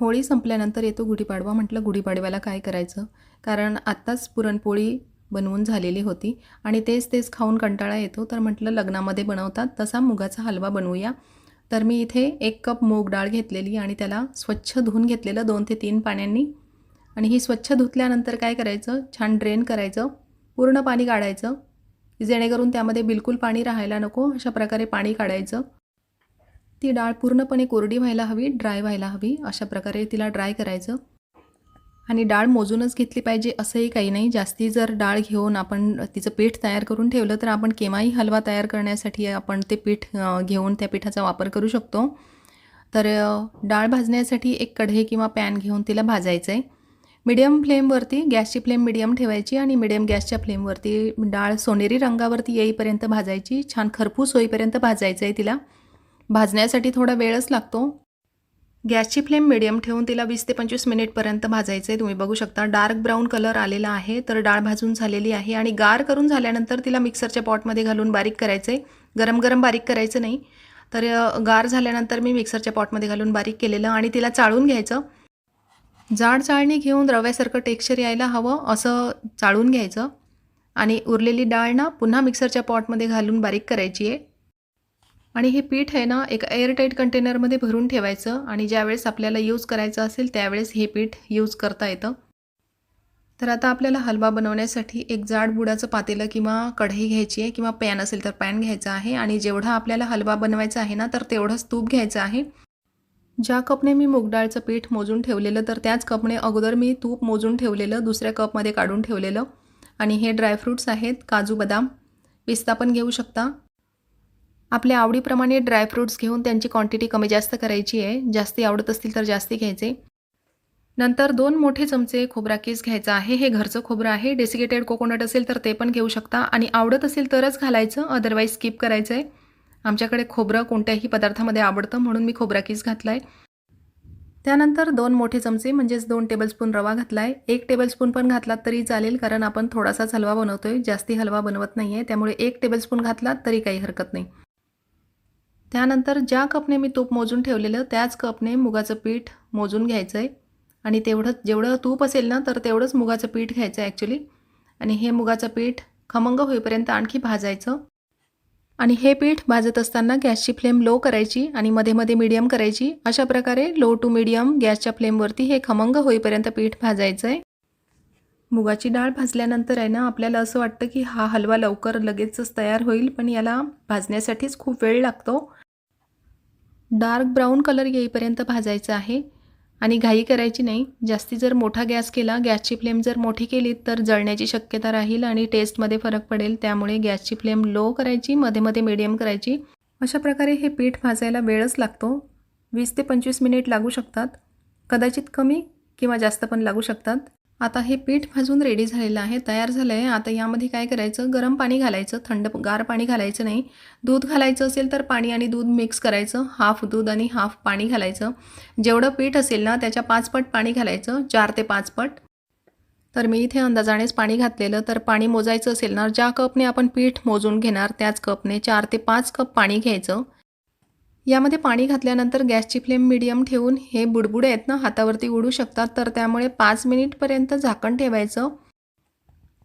होळी संपल्यानंतर येतो गुढीपाडवा. म्हटलं गुढीपाडव्याला काय करायचं? कारण आत्ताच पुरणपोळी बनवून झालेली होती आणि तेच तेच खाऊन कंटाळा येतो. तर म्हटलं लग्नामध्ये बनवतात तसा मुगाचा हलवा बनवूया. तर मी इथे एक कप मूग डाळ घेतलेली आणि त्याला स्वच्छ धुवून घेतलेलं दोन ते तीन पाण्यांनी. आणि ही स्वच्छ धुतल्यानंतर काय करायचं? छान ड्रेन करायचं पूर्ण पाणी काढायचं. जेणेकरून त्यामध्ये बिलकुल पाणी राहायला नको. अशा प्रकारे पाणी काढायचं. ती डाळ पूर्णपणे कोरडी व्हायला हवी ड्राय व्हायला हवी अशा प्रकारे तिला ड्राय करायचं. आणि डाळ मोजूनच घेतली पाहिजे असंही काही नाही. जास्ती जर डाळ घेऊन आपण तिचं पीठ तयार करून ठेवलं तर आपण केव्हाही हलवा तयार करण्यासाठी आपण ते पीठ घेऊन त्या पिठाचा वापर करू शकतो. तर डाळ भाजण्यासाठी एक कढई किंवा पॅन घेऊन तिला भाजायचं आहे मिडियम फ्लेमवरती गॅसची फ्लेम मिडियम ठेवायची आणि मिडियम गॅसच्या फ्लेमवरती डाळ सोनेरी रंगावरती येईपर्यंत भाजायची. छान खरपूस होईपर्यंत भाजायचं आहे तिला. भाजण्यासाठी थोडा वेळच लागतो. गॅसची फ्लेम मिडियम ठेवून तिला वीस ते पंचवीस मिनिटपर्यंत भाजायचं आहे तुम्ही बघू शकता डार्क ब्राऊन कलर आलेला आहे. तर डाळ भाजून झालेली आहे आणि गार करून झाल्यानंतर तिला मिक्सरच्या पॉटमध्ये घालून बारीक करायचं आहे गरम गरम बारीक करायचं नाही. तर गार झाल्यानंतर मी मिक्सरच्या पॉटमध्ये घालून बारीक केलेलं आणि तिला चाळून घ्यायचं. जाड चाळणी घेऊन रव्यासारखं टेक्स्चर यायला हवं असं चाळून घ्यायचं. आणि उरलेली डाळ ना पुन्हा मिक्सरच्या पॉटमध्ये घालून बारीक करायची आहे आणि हे पीठ आहे ना एक एअरटाईट कंटेनरमध्ये भरून ठेवायचं आणि ज्यावेळेस आपल्याला यूज करायचं असेल त्यावेळेस हे पीठ यूज करता येतं. तर आता आपल्याला हलवा बनवण्यासाठी एक जाड बुडाचं पातेलं किंवा कढई घ्यायची आहे किंवा पॅन असेल तर पॅन घ्यायचा आहे आणि जेवढा आपल्याला हलवा बनवायचा आहे ना तर तेवढंच तूप घ्यायचं आहे. ज्या कपने मी मूगडाळचं पीठ मोजून ठेवलेलं तर त्याच कपने अगोदर मी तूप मोजून ठेवलेलं दुसऱ्या कपमध्ये काढून ठेवलेलं. आणि हे ड्रायफ्रूट्स आहेत काजू बदाम. पिस्ता पण घेऊ शकता. आपल्या आवडीप्रमाणे ड्रायफ्रूट्स घेऊन त्यांची क्वांटिटी कमी जास्त करायची आहे. जास्ती आवडत असतील तर जास्ती घ्यायचे. नंतर दोन मोठे चमचे खोबरा केस घ्यायचा आहे. हे घरचं खोबरं आहे. डेसिकेटेड कोकोनट असेल तर ते पण घेऊ शकता. आणि आवडत असेल तरच घालायचं. अदरवाईज स्किप करायचं आहे आमच्याकडे खोबरं कोणत्याही पदार्थामध्ये आवडतं म्हणून मी खोबरा केस घातला आहे त्यानंतर दोन मोठे चमचे म्हणजेच दोन टेबलस्पून रवा घातला आहे एक टेबलस्पून पण घातलात तरी चालेल कारण आपण थोडासाच हलवा बनवतो आहे जास्ती हलवा बनवत नाही आहे त्यामुळे एक टेबलस्पून घातलात तरी काही हरकत नाही. त्यानंतर ज्या कपने मी तूप मोजून ठेवलेलं त्याच कपने मुगाचं पीठ मोजून घ्यायचं आहे आणि तेवढं जेवढं तूप असेल ना तर तेवढंच मुगाचं पीठ घ्यायचं आहे ॲक्च्युली आणि हे मुगाचं पीठ खमंग होईपर्यंत आणखी भाजायचं. आणि हे पीठ भाजत असताना गॅसची फ्लेम लो करायची आणि मध्ये मध्ये मीडियम करायची. अशा प्रकारे लो टू मीडियम गॅसच्या फ्लेमवरती हे खमंग होईपर्यंत पीठ भाजायचं आहे मुगाची डाळ भाजल्यानंतर आहे ना आपल्याला असं वाटतं की हा हलवा लवकर लगेचच तयार होईल पण याला भाजण्यासाठीच खूप वेळ लागतो. डार्क ब्राऊन कलर येईपर्यंत भाजायचं आहे. आणि घाई करायची नाही. जास्ती जर मोठा गॅस केला गॅसची फ्लेम जर मोठी केली तर जळण्याची शक्यता राहील आणि टेस्टमध्ये फरक पडेल. त्यामुळे गॅसची फ्लेम लो करायची मध्ये मध्ये मिडियम करायची. अशा प्रकारे हे पीठ भाजायला वेळच लागतो. वीस ते पंचवीस मिनिट लागू शकतात. कदाचित कमी किंवा जास्त पण लागू शकतात. आता हे पीठ भाजून रेडी झालेलं आहे तयार झालं आहे आता यामध्ये काय करायचं? गरम पाणी घालायचं थंड गार पाणी घालायचं नाही. दूध घालायचं असेल तर पाणी आणि दूध मिक्स करायचं. हाफ दूध आणि हाफ पाणी घालायचं. जेवढं पीठ असेल ना त्याच्या पाच पट पाणी घालायचं चार ते पाच पट. तर मी इथे अंदाजानेच पाणी घातलेलं. तर पाणी मोजायचं असेल ना ज्या कपने आपण पीठ मोजून घेणार त्याच कपने चार ते पाच कप पाणी घ्यायचं. यामध्ये पाणी घातल्यानंतर गॅसची फ्लेम मिडियम ठेवून हे बुडबुडे आहेत ना हातावरती उडू शकतात. तर त्यामुळे पाच मिनिटपर्यंत झाकण ठेवायचं.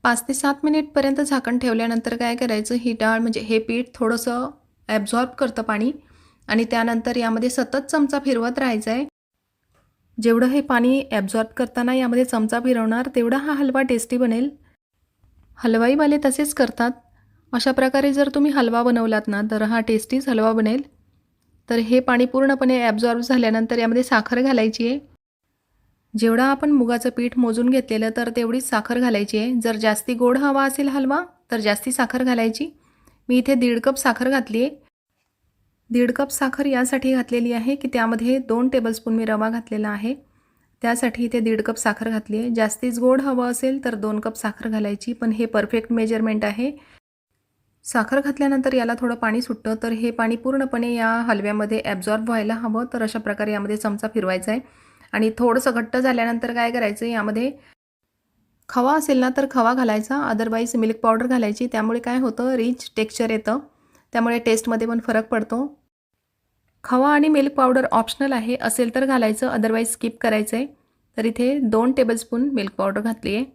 पाच ते सात मिनिटपर्यंत झाकण ठेवल्यानंतर काय करायचं ही डाळ म्हणजे हे पीठ थोडंसं ॲब्झॉर्ब करतं पाणी आणि त्यानंतर यामध्ये सतत चमचा फिरवत राहायचं आहे जेवढं हे पाणी ॲब्झॉर्ब करताना यामध्ये चमचा फिरवणार तेवढा हा हलवा टेस्टी बनेल. हलवाईवाले तसेच करतात. अशा प्रकारे जर तुम्ही हलवा बनवलात ना तर हा टेस्टीच हलवा बनेल. तर हे पाणी पूर्णपणे ॲब्झॉर्ब झाल्यानंतर यामध्ये साखर घालायची आहे. जेवढा आपण मुगाचं पीठ मोजून घेतलेलं तर तेवढीच साखर घालायची आहे. जर जास्ती गोड हवा असेल हलवा तर जास्ती साखर घालायची. मी इथे दीड कप साखर घातली आहे. दीड कप साखर यासाठी घातलेली आहे की त्यामध्ये दोन टेबलस्पून मी रवा घातलेला आहे. त्यासाठी इथे दीड कप साखर घातली आहे. जास्तीच गोड हवं असेल तर दोन कप साखर घालायची पण हे परफेक्ट मेजरमेंट आहे. साखर घातल्यानंतर याला थोडं पाणी सुटतं तर हे पाणी पूर्णपणे या हलव्यामध्ये ॲब्झॉर्ब व्हायला हवं. तर अशा प्रकारे यामध्ये चमचा फिरवायचा आहे. आणि थोडंसं घट्ट झाल्यानंतर काय करायचं यामध्ये खवा असेल ना तर खवा घालायचा. अदरवाईज मिल्क पावडर घालायची. त्यामुळे काय होतं रिच टेक्स्चर येतं. त्यामुळे टेस्टमध्ये पण फरक पडतो. खवा आणि मिल्क पावडर ऑप्शनल आहे. असेल तर घालायचं. अदरवाईज स्किप करायचं आहे तर इथे दोन टेबलस्पून मिल्क पावडर घातली आहे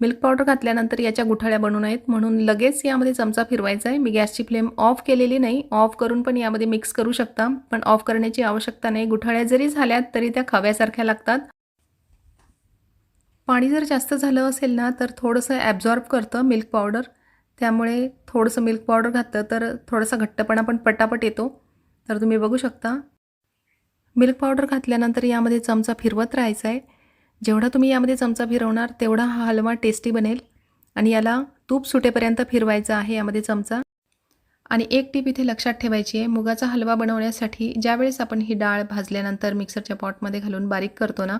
मिल्क पावडर घातल्यानंतर याच्या गुठळ्या बनू नयेत. म्हणून लगेच यामध्ये चमचा फिरवायचा आहे. मी गॅसची फ्लेम ऑफ केलेली नाही. ऑफ करून पण यामध्ये मिक्स करू शकता. पण ऑफ करण्याची आवश्यकता नाही. गुठळ्या जरी झाल्यात तरी त्या खव्यासारख्या लागतात. पाणी जर जास्त झालं असेल ना तर थोडंसं ॲब्झॉर्ब करतं मिल्क पावडर. त्यामुळे थोडंसं मिल्क पावडर घातलं तर थोडासा घट्टपणा पण पटापट येतो. तर तुम्ही बघू शकता. मिल्क पावडर घातल्यानंतर यामध्ये चमचा फिरवत राहायचा आहे. जेवढा तुम्ही यामध्ये चमचा फिरवणार तेवढा हा हलवा टेस्टी बनेल. आणि याला तूप सुटेपर्यंत फिरवायचा आहे यामध्ये चमचा. आणि एक टीप इथे लक्षात ठेवायची आहे मुगाचा हलवा बनवण्यासाठी ज्यावेळेस आपण ही डाळ भाजल्यानंतर मिक्सरच्या पॉटमध्ये घालून बारीक करतो ना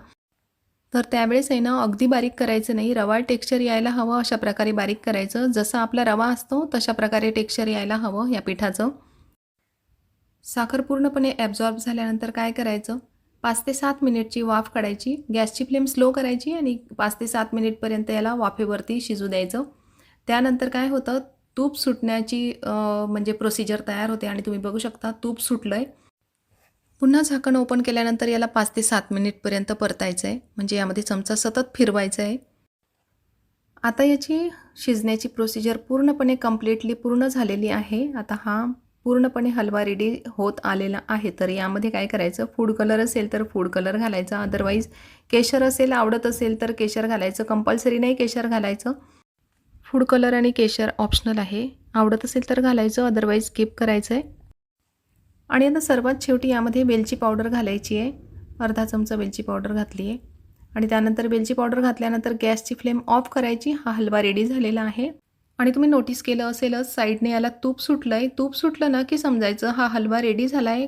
तर त्यावेळेस आहे ना अगदी बारीक करायचं नाही. रवा टेक्स्चर यायला हवं अशा प्रकारे बारीक करायचं. जसं आपला रवा असतो तशा प्रकारे टेक्स्चर यायला हवं या पिठाचं. साखर पूर्णपणे ॲब्झॉर्ब झाल्यानंतर काय करायचं? पाच ते सात मिनिटची वाफ काढायची. गॅसची फ्लेम स्लो करायची आणि पाच ते सात मिनिटपर्यंत याला वाफेवरती शिजू द्यायचं. त्यानंतर काय होतं? तूप सुटण्याची म्हणजे प्रोसिजर तयार होते आणि तुम्ही बघू शकता तूप सुटलं आहे पुन्हा झाकण ओपन केल्यानंतर याला पाच ते सात मिनिटपर्यंत परतायचं आहे म्हणजे यामध्ये चमचा सतत फिरवायचा आहे आता याची शिजण्याची प्रोसिजर पूर्णपणे कम्प्लिटली पूर्ण झालेली आहे. आता हा पूर्णपणे हलवा रेडी होत आलेला आहे. तर यामध्ये काय करायचं? फूड कलर असेल तर फूड कलर घालायचा. अदरवाईज केशर असेल आवडत असेल तर केशर घालायचं. कंपल्सरी नाही केशर घालायचं. फूड कलर आणि केशर ऑप्शनल आहे. आवडत असेल तर घालायचं. अदरवाईज स्किप करायचं आहे आणि आता सर्वात शेवटी यामध्ये वेलची पावडर घालायची आहे. अर्धा चमचा वेलची पावडर घातली आहे. आणि त्यानंतर वेलची पावडर घातल्यानंतर गॅसची फ्लेम ऑफ करायची. हा हलवा रेडी झालेला आहे. आणि तुम्ही नोटीस केलं असेलच साईडने याला तूप सुटलं आहे तूप सुटलं ना की समजायचं हा हलवा रेडी झाला आहे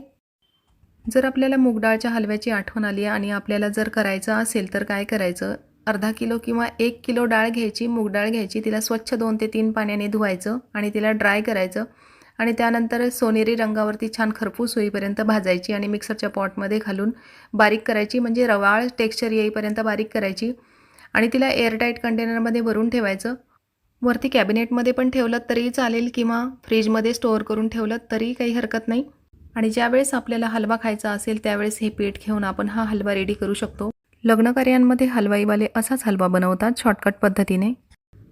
जर आपल्याला मूगडाळच्या हलव्याची आठवण आली आणि आपल्याला जर करायचं असेल तर काय करायचं? अर्धा किलो किंवा एक किलो डाळ घ्यायची मूगडाळ घ्यायची तिला स्वच्छ दोन ते तीन पाण्याने धुवायचं आणि तिला ड्राय करायचं आणि त्यानंतर सोनेरी रंगावरती छान खरपूस होईपर्यंत भाजायची आणि मिक्सरच्या पॉटमध्ये घालून बारीक करायची म्हणजे रवाळ टेक्स्चर येईपर्यंत बारीक करायची आणि तिला एअरटाईट कंटेनरमध्ये भरून ठेवायचं. वरती कॅबिनेटमध्ये पण ठेवलं तरी चालेल किंवा फ्रीजमध्ये स्टोअर करून ठेवलं तरी काही हरकत नाही. आणि ज्यावेळेस आपल्याला हलवा खायचा असेल त्यावेळेस हे पीठ घेऊन आपण हा हलवा रेडी करू शकतो. लग्नकार्यांमध्ये हलवाईवाले असाच हलवा बनवतात शॉर्टकट पद्धतीने.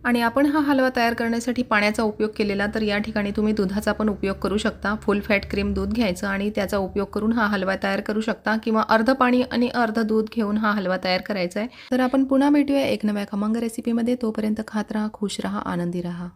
आणि आपण हा हलवा तयार करण्यासाठी पाण्याचा उपयोग केलेला तर या ठिकाणी तुम्ही दुधाचा पण उपयोग करू शकता. फुल फॅट क्रीम दूध घ्यायचं आणि त्याचा उपयोग करून हा हलवा तयार करू शकता किंवा अर्ध पाणी आणि अर्ध दूध घेऊन हा हलवा तयार करायचा आहे तर आपण पुन्हा भेटूया एक नव्या खमंग रेसिपीमध्ये तोपर्यंत खात राहा खुश राहा आनंदी राहा.